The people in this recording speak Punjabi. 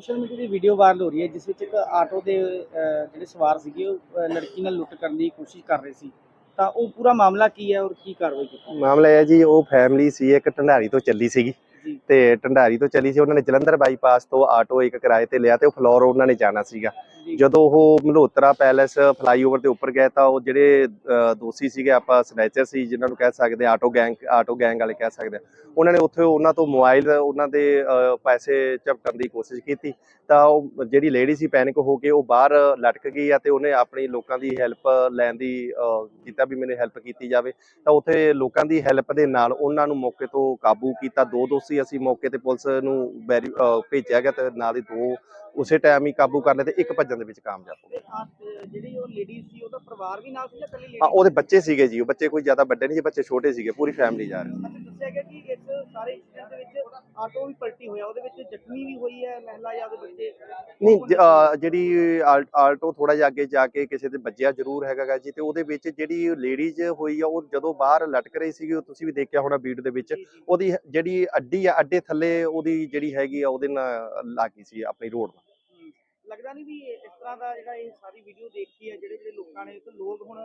ਸੋਸ਼ਲ ਮੀਡੀਆ ਦੀ ਵੀਡੀਓ ਵਾਇਰਲ ਹੋ ਰਹੀ ਹੈ ਜਿਸ ਵਿੱਚ ਇੱਕ ਆਟੋ ਦੇ ਅਹ, ਜਿਹੜੇ ਸਵਾਰ ਸੀਗੇ ਉਹ ਅਹ, ਲੜਕੀ ਨਾਲ ਲੁੱਟ ਕਰਨ ਦੀ ਕੋਸ਼ਿਸ਼ ਕਰ ਰਹੇ ਸੀ। ਤਾਂ ਉਹ ਪੂਰਾ ਮਾਮਲਾ ਕੀ ਹੈ ਔਰ ਕੀ ਕਾਰਵਾਈ ਕੀਤੀ? ਮਾਮਲਾ ਇਹ ਹੈ ਜੀ ਉਹ ਫੈਮਿਲੀ ਸੀ ਇੱਕ ਢੰਡਾਰੀ ਤੋਂ ਚੱਲੀ ਸੀਗੀ। ਤੇ ਢੰਡਾਰੀ ਤੋਂ ਚੱਲੀ ਸੀ ਉਹਨਾਂ ਨੇ ਜਲੰਧਰ ਬਾਈਪਾਸ ਤੋਂ ਆਟੋ ਇੱਕ ਕਿਰਾਏ ਤੇ ਲਿਆ ਤੇ ਉਹ ਫਲੋਰ ਉਹਨਾਂ ਨੇ ਜਾਣਾ ਸੀਗਾ। ਜਦੋਂ ਉਹ ਮਲਹੋਤਰਾ ਪੈਲੇਸ ਫਲਾਈਓਵਰ ਦੇ ਉੱਪਰ ਗਏ ਤਾਂ ਉਹ ਜਿਹੜੇ ਦੋਸ਼ੀ ਸੀਗੇ ਆਪਾਂ ਸਨੈਚਰ ਸੀ ਜਿਨ੍ਹਾਂ ਨੂੰ ਕਹਿ ਸਕਦੇ ਆਟੋ ਗੈਂਗ ਆਟੋ ਗੈਂਗ ਵਾਲੇ ਕਹਿ ਸਕਦੇ। ਉਹਨਾਂ ਨੇ ਉੱਥੇ ਉਹਨਾਂ ਤੋਂ ਮੋਬਾਈਲ ਉਹਨਾਂ ਦੇ ਪੈਸੇ ਝਪਟਣ ਦੀ ਕੋਸ਼ਿਸ਼ ਕੀਤੀ। ਤਾਂ ਉਹ ਜਿਹੜੀ ਲੇਡੀ ਸੀ ਪੈਨਿਕ ਹੋ ਕੇ ਉਹ ਬਾਹਰ ਲਟਕ ਗਈ ਆ ਤੇ ਉਹਨੇ ਆਪਣੀ ਲੋਕਾਂ ਦੀ ਹੈਲਪ ਲੈਣ ਦੀ ਕੀਤਾ ਵੀ ਮੈਨੂੰ ਹੈਲਪ ਕੀਤੀ ਜਾਵੇ। ਤਾਂ ਉੱਥੇ ਲੋਕਾਂ ਦੀ ਹੈਲਪ ਦੇ ਨਾਲ ਉਹਨਾਂ ਨੂੰ ਮੌਕੇ ਤੋਂ ਕਾਬੂ ਕੀਤਾ। ਦੋ ਦੋਸ਼ੀ ਅਸੀਂ ਮੌਕੇ ਤੇ ਪੁਲਿਸ ਨੂੰ ਵੈਰੀ- ਭੇਜਿਆ ਗਿਆ ਤੇ ਨਾਲ ਹੀ ਦੋ ਉਸੇ ਟਾਈਮ ਹੀ ਕਾਬੂ ਕਰ ਲਏ ਤੇ ਇੱਕ ਭੱਜਣ ਦੇ ਵਿੱਚ ਕਾਮਯਾਬ ਹੋ ਗਏ। ਜਿਹੜੀ ਉਹ ਲੇਡੀ ਸੀ ਉਹਦਾ ਪਰਿਵਾਰ ਵੀ ਨਾਲ ਸੀ ਜਾਂ ਇਕੱਲੀ ਲੇਡੀ ਉਹਦੇ ਬੱਚੇ ਸੀਗੇ ਜੀ ਉਹ ਬੱਚੇ ਕੋਈ ਜ਼ਿਆਦਾ ਵੱਡੇ ਨਹੀਂ ਸੀ ਬੱਚੇ ਛੋਟੇ ਸੀਗੇ ਪੂਰੀ ਫੈਮਿਲੀ ਜਾ ਰਹੀ ਅੱਛਾ ਦੱਸਿਆ ਗਿਆ ਕਿ ਇਸ ਸਾਰੇ ਇੰਸੀਡੈਂਟ ਦੇ ਵਿੱਚ ਆਟੋ ਵੀ ਪਲਟੀ ਹੋਇਆ ਉਹਦੇ ਵਿੱਚ ਜ਼ਖਮੀ ਵੀ ਹੋਈ ਹੈ ਮਹਿਲਾ ਜਾਂ ਉਹਦੇ ਬੱਚੇ ਨਹੀਂ ਅਹ ਜਿਹੜੀ ਆਲ- ਆਲਟੋ ਥੋੜਾ ਜਿਹਾ ਅੱਗੇ ਜਾ ਕੇ ਕਿਸੇ ਦੇ ਵੱਜਿਆ ਜ਼ਰੂਰ ਹੈਗਾ ਗਾ ਜੀ ਤੇ ਉਹਦੇ ਵਿੱਚ ਜਿਹੜੀ ਲੇਡੀਜ਼ ਹੋਈ ਆ ਉਹ ਜਦੋਂ ਬਾਹਰ ਲਟਕ ਰਹੀ ਸੀਗੀ ਉਹ ਤੁਸੀਂ ਵੀ ਦੇਖਿਆ ਹੋਣਾ ਵੀਡੀਓ ਦੇ ਵਿੱਚ। ਉਹਦੀ ਜਿਹੜੀ ਅੱਡੀ ਆ ਅੱਡੇ ਥੱਲੇ ਉਹਦੀ ਜਿਹੜੀ ਹੈਗੀ ਆ ਉਹਦੇ ਨਾਲ ਲੱਗੀ ਸੀ ਆਪਣੀ ਰੋਡ ਨਾਲ ਲੱਗਦਾ ਨਹੀਂ ਵੀ ਇਸ ਤਰ੍ਹਾਂ ਦਾ ਜਿਹੜਾ ਇਹ ਸਾਰੀ ਵੀਡੀਓ ਦੇਖੀ ਹੈ ਜਿਹੜੇ ਜਿਹੜੇ ਲੋਕਾਂ ਨੇ ਤੇ ਲੋਕ ਹੁਣ